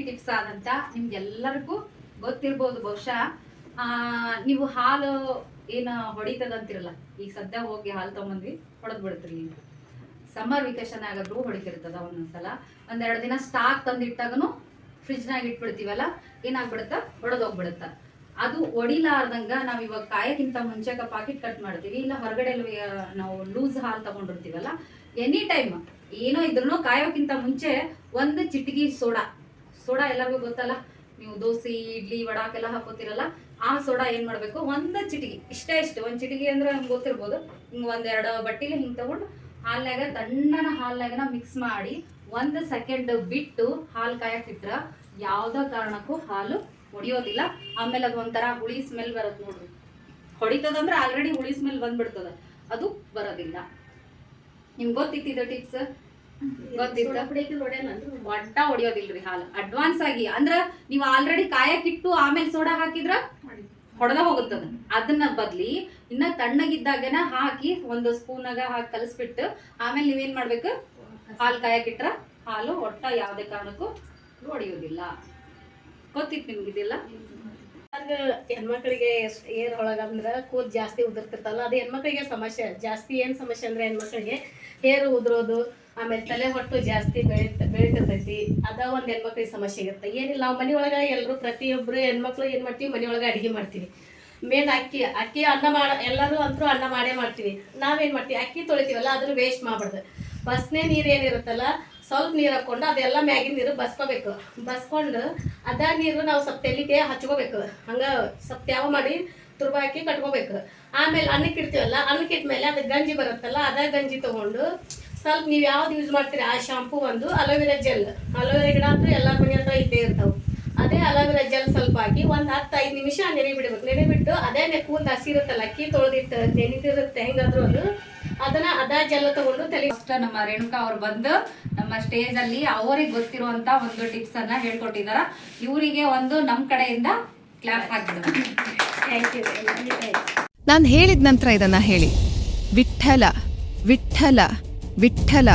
Tips ಆದಂತ ನಿಮ್ಗೆಲ್ಲರಿಗೂ ಗೊತ್ತಿರ್ಬೋದು ಬಹುಶಃ. ಆ, ನೀವು ಹಾಲು ಏನು ಹೊಡಿತದಂತಿರಲ್ಲ ಈಗ ಸದ್ಯ ಹೋಗಿ ಹಾಲು ತಗೊಂಬಂದ್ವಿ ಹೊಡೆದ್ ಬಿಡ್ತೀರಿ ನೀವು. ಸಮ್ಮರ್ ವೆಕೇಶನ್ ಆಗಾದ್ರು ಹೊಡಿತಿರ್ತದ ಒಂದೊಂದ್ಸಲ. ಒಂದೆರಡು ದಿನ ಸ್ಟಾಕ್ ತಂದಿಟ್ಟಾಗನು ಫ್ರಿಜ್ನಾಗ ಇಟ್ಬಿಡ್ತೀವಲ್ಲ ಏನಾಗ್ಬಿಡುತ್ತ? ಹೊಡೆದೋಗ್ಬಿಡುತ್ತ ಅದು ಒಡಿಲಾರ್ದಂಗ ನಾವ್ ಇವಾಗ ಕಾಯಕ್ಕಿಂತ ಮುಂಚೆ ಪಾಕೆಟ್ ಕಟ್ ಮಾಡ್ತೀವಿ. ಇಲ್ಲ ಹೊರಗಡೆ ನಾವು ಲೂಸ್ ಹಾಲು ತಗೊಂಡಿರ್ತೀವಲ್ಲ ಎನಿ ಟೈಮ್ ಏನೋ ಇದ್ರೂ ಕಾಯೋಕ್ಕಿಂತ ಮುಂಚೆ ಒಂದು ಚಿಟಿಕಿ ಸೋಡಾ ಸೋಡಾ ಎಲ್ಲರಿಗೂ ಗೊತ್ತಲ್ಲ? ನೀವು ದೋಸೆ, ಇಡ್ಲಿ, ವಡಾಕೆಲ್ಲ ಹಾಕೋತಿರಲ್ಲ, ಆ ಸೋಡಾ ಏನ್ ಮಾಡ್ಬೇಕು? ಒಂದ್ ಚಿಟಿಗೆ, ಇಷ್ಟೇ ಇಷ್ಟು. ಒಂದ್ ಚಿಟಿಗೆ ಅಂದ್ರೆ ನಮ್ಗೆ ಗೊತ್ತಿರ್ಬೋದು. ಹಿಂಗ್ ಒಂದೆರಡು ಬಟ್ಟಿಲಿ ಹಿಂಗ್ ತಗೊಂಡು ಹಾಲ್ನಾಗ ತಣ್ಣನ ಹಾಲ್ನಾಗನ ಮಿಕ್ಸ್ ಮಾಡಿ ಒಂದು ಸೆಕೆಂಡ್ ಬಿಟ್ಟು ಹಾಲು ಕಾಯಕ್ ಇಟ್ರ ಯಾವ್ದೋ ಕಾರಣಕ್ಕೂ ಹಾಲು ಹೊಡಿಯೋದಿಲ್ಲ ಆಮೇಲೆ ಅದು ಒಂಥರ ಹುಳಿ ಸ್ಮೆಲ್ ಬರುತ್ತೆ ನೋಡ್ರಿ. ಹೊಡಿತದಂದ್ರೆ ಆಲ್ರೆಡಿ ಹುಳಿ ಸ್ಮೆಲ್ ಬಂದ್ಬಿಡ್ತದ. ಅದು ಬರೋದಿಲ್ಲ. ನಿಮ್ಗೆ ಗೊತ್ತಿತ್ತಿದ ಟಿಪ್ಸ್ ಗೊತ್ತಿತ್ತ ಒಟ್ಟ ಹೊಡಿಯೋದಿಲ್ರಿ ಹಾಲು. ಅಡ್ವಾನ್ಸ್ ಆಗಿ, ಅಂದ್ರ ನೀವು ಆಲ್ರೆಡಿ ಕಾಯಕ್ಕಿಟ್ಟು ಆಮೇಲೆ ಸೋಡಾ ಹಾಕಿದ್ರ ಹೊಡೆದ ಹೋಗುತ್ತದ. ಅದನ್ನ ಬದ್ಲಿ ಇನ್ನ ತಣ್ಣಗಿದ್ದಾಗನ ಹಾಕಿ ಒಂದು ಸ್ಪೂನಾಗ ಹಾಕಿ ಕಲಸ್ಬಿಟ್ಟು ಆಮೇಲೆ ನೀವೇನ್ ಮಾಡ್ಬೇಕು? ಹಾಲು ಕಾಯಕ್ಕಿಟ್ರ ಹಾಲು ಒಟ್ಟ ಯಾವ್ದೇ ಕಾರಣಕ್ಕೂ ಹೊಡಿಯೋದಿಲ್ಲ. ಗೊತ್ತಿತ್ತು ನಿಮ್ಗಿದಿಲ್ಲ ಅದು ಹೆಣ್ಮಕ್ಳಿಗೆ ಏರ್ ಒಳಗಂದ್ರ ಕೂದ್ ಜಾಸ್ತಿ ಉದುರ್ತಿರ್ತಲ್ಲ, ಅದು ಹೆಣ್ಮಕ್ಳಿಗೆ ಸಮಸ್ಯೆ. ಜಾಸ್ತಿ ಏನ್ ಸಮಸ್ಯೆ ಅಂದ್ರೆ ಹೆಣ್ಮಕ್ಳಿಗೆ ಹೇರು ಉದುರೋದು ಆಮೇಲೆ ತಲೆ ಹೊಟ್ಟು ಜಾಸ್ತಿ ಬೆಳಿತ ಬೆಳಿತಿರ್ತೈತಿ ಅದ ಒಂದು ಹೆಣ್ಮಕ್ಳಿಗೆ ಸಮಸ್ಯೆ ಇರುತ್ತೆ. ಏನಿಲ್ಲ, ನಾವು ಮನೆ ಒಳಗ ಎಲ್ಲರೂ ಪ್ರತಿಯೊಬ್ರು ಹೆಣ್ಮಕ್ಳು ಏನು ಮಾಡ್ತೀವಿ? ಮನೆ ಅಡುಗೆ ಮಾಡ್ತೀವಿ. ಮೇನ್ ಅಕ್ಕಿ ಅಕ್ಕಿ ಅನ್ನ ಮಾಡ ಎಲ್ಲರೂ ಅಂತೂ ಅನ್ನ ಮಾಡೇ ಮಾಡ್ತೀವಿ. ನಾವೇನು ಮಾಡ್ತೀವಿ? ಅಕ್ಕಿ ತೊಳಿತೀವಲ್ಲ, ಅದನ್ನ ವೇಸ್ಟ್ ಮಾಡ್ಬಾರ್ದು. ಬಸ್ನೇ ನೀರು ಏನಿರುತ್ತಲ್ಲ ಸ್ವಲ್ಪ ನೀರು ಹಾಕ್ಕೊಂಡು ಅದೆಲ್ಲ ಮ್ಯಾಗಿನ ನೀರು ಬಸ್ಕೋಬೇಕು. ಬಸ್ಕೊಂಡು ಅದ ನೀರು ನಾವು ಸ್ವಲ್ಪ ತೆಲಿಗೆ ಹಚ್ಕೋಬೇಕು. ಹಂಗ ಸ್ವಲ್ಪ ತ್ಯಾವ ಮಾಡಿ ತುರ್ಬ ಹಾಕಿ ಕಟ್ಕೋಬೇಕು. ಆಮೇಲೆ ಅನ್ನಕ್ಕೆ ಇಡ್ತೀವಲ್ಲ ಅನ್ನಕ್ಕೆ ಇಟ್ಮೇಲೆ ಅದು ಗಂಜಿ ಬರುತ್ತಲ್ಲ, ಅದ ಗಂಜಿ ತಗೊಂಡು ಸ್ವಲ್ಪ ನೀವು ಯಾವ್ದು ಯೂಸ್ ಮಾಡ್ತೀರಿ? ಆ ಶಾಂಪು ಒಂದು ಅಲೋವೆರಾ ಜೆಲ್ ಅಲೋವೆರಾ ಗಿಡ ಅಂದ್ರೆ ಎಲ್ಲರ ಮನೆ ಹತ್ರ ಇದ್ದೇ ಇರ್ತಾವೆ. ಅದೇ ಅಲೋವೆರಾ ಜೆಲ್ ಸ್ವಲ್ಪ ಹಾಕಿ ಒಂದು ಹತ್ತು ಐದು ನಿಮಿಷ ನೆನೆ ಬಿಡ್ಬೇಕು. ನೆನೆ ಬಿಟ್ಟು ಅದೇ ಕೂದಲು ಹಸಿರುತ್ತಲ್ಲ ಅಕ್ಕಿ ತೊಳೆದಿಟ್ಟು ನೆನೆದಿರುತ್ತೆ ಹೆಂಗಾದ್ರೂ ಅದು. ಅದನ್ನ ಅದ ಜೆಲ್ ತಗೊಂಡು ತಲೆ ಫಸ್ಟ್ ನಮ್ಮ ರೇಣುಕಾ ಅವ್ರು ಬಂದು ನಮ್ಮ ಸ್ಟೇಜ್ ಅಲ್ಲಿ ಅವರಿಗೆ ಗೊತ್ತಿರುವಂತ ಒಂದು ಟಿಪ್ಸ್ ಅನ್ನ ಹೇಳ್ಕೊಟ್ಟಿದಾರ. ಇವರಿಗೆ ಒಂದು ನಮ್ ಕಡೆಯಿಂದ ಕ್ಲಾಸ್ ಹಾಕಿದ್ರು. ಥ್ಯಾಂಕ್ ಯು ನಾನು ಹೇಳಿದ ನಂತರ ಇದನ್ನ ಹೇಳಿ. ವಿಠಲ ವಿಠಲ. ವಿಠಲ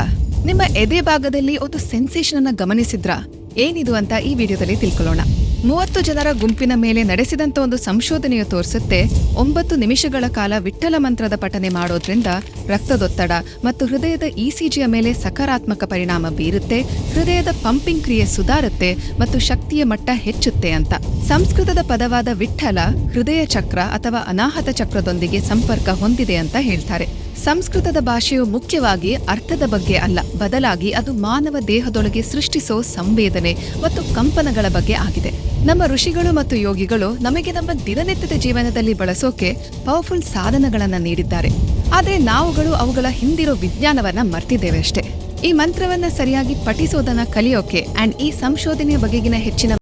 ನಿಮ್ಮ ಎದೆ ಭಾಗದಲ್ಲಿ ಒಂದು ಸೆನ್ಸೇಷನ್ ಅನ್ನ ಗಮನಿಸಿದ್ರಾ? ಏನಿದು ಅಂತ ಈ ವಿಡಿಯೋದಲ್ಲಿ ತಿಳ್ಕೊಳ್ಳೋಣ. ಮೂವತ್ತು ಜನರ ಗುಂಪಿನ ಮೇಲೆ ನಡೆಸಿದಂತ ಒಂದು ಸಂಶೋಧನೆಯು ತೋರಿಸುತ್ತೆ, ಒಂಬತ್ತು ನಿಮಿಷಗಳ ಕಾಲ ವಿಠಲ ಮಂತ್ರದ ಪಠನೆ ಮಾಡೋದ್ರಿಂದ ರಕ್ತದೊತ್ತಡ ಮತ್ತು ಹೃದಯದ ಇಸಿಜಿಯ ಮೇಲೆ ಸಕಾರಾತ್ಮಕ ಪರಿಣಾಮ ಬೀರುತ್ತೆ, ಹೃದಯದ ಪಂಪಿಂಗ್ ಕ್ರಿಯೆ ಸುಧಾರುತ್ತೆ ಮತ್ತು ಶಕ್ತಿಯ ಮಟ್ಟ ಹೆಚ್ಚುತ್ತೆ ಅಂತ. ಸಂಸ್ಕೃತದ ಪದವಾದ ವಿಠಲ ಹೃದಯ ಚಕ್ರ ಅಥವಾ ಅನಾಹತ ಚಕ್ರದೊಂದಿಗೆ ಸಂಪರ್ಕ ಹೊಂದಿದೆ ಅಂತ ಹೇಳ್ತಾರೆ. ಸಂಸ್ಕೃತದ ಭಾಷೆಯು ಮುಖ್ಯವಾಗಿ ಅರ್ಥದ ಬಗ್ಗೆ ಅಲ್ಲ. ಬದಲಾಗಿ ಅದು ಮಾನವ ದೇಹದೊಳಗೆ ಸೃಷ್ಟಿಸೋ ಸಂವೇದನೆ ಮತ್ತು ಕಂಪನಗಳ ಬಗ್ಗೆ ಆಗಿದೆ. ನಮ್ಮ ಋಷಿಗಳು ಮತ್ತು ಯೋಗಿಗಳು ನಮಗೆ ನಮ್ಮ ದಿನನಿತ್ಯದ ಜೀವನದಲ್ಲಿ ಬಳಸೋಕೆ ಪವರ್ಫುಲ್ ಸಾಧನಗಳನ್ನು ನೀಡಿದ್ದಾರೆ. ಆದರೆ ನಾವುಗಳು ಅವುಗಳ ಹಿಂದಿರೋ ವಿಜ್ಞಾನವನ್ನ ಮರ್ತಿದ್ದೇವೆ ಅಷ್ಟೇ. ಈ ಮಂತ್ರವನ್ನ ಸರಿಯಾಗಿ ಪಠಿಸೋದನ್ನ ಕಲಿಯೋಕೆ ಅಂಡ್ ಈ ಸಂಶೋಧನೆಯ ಬಗೆಗಿನ ಹೆಚ್ಚಿನ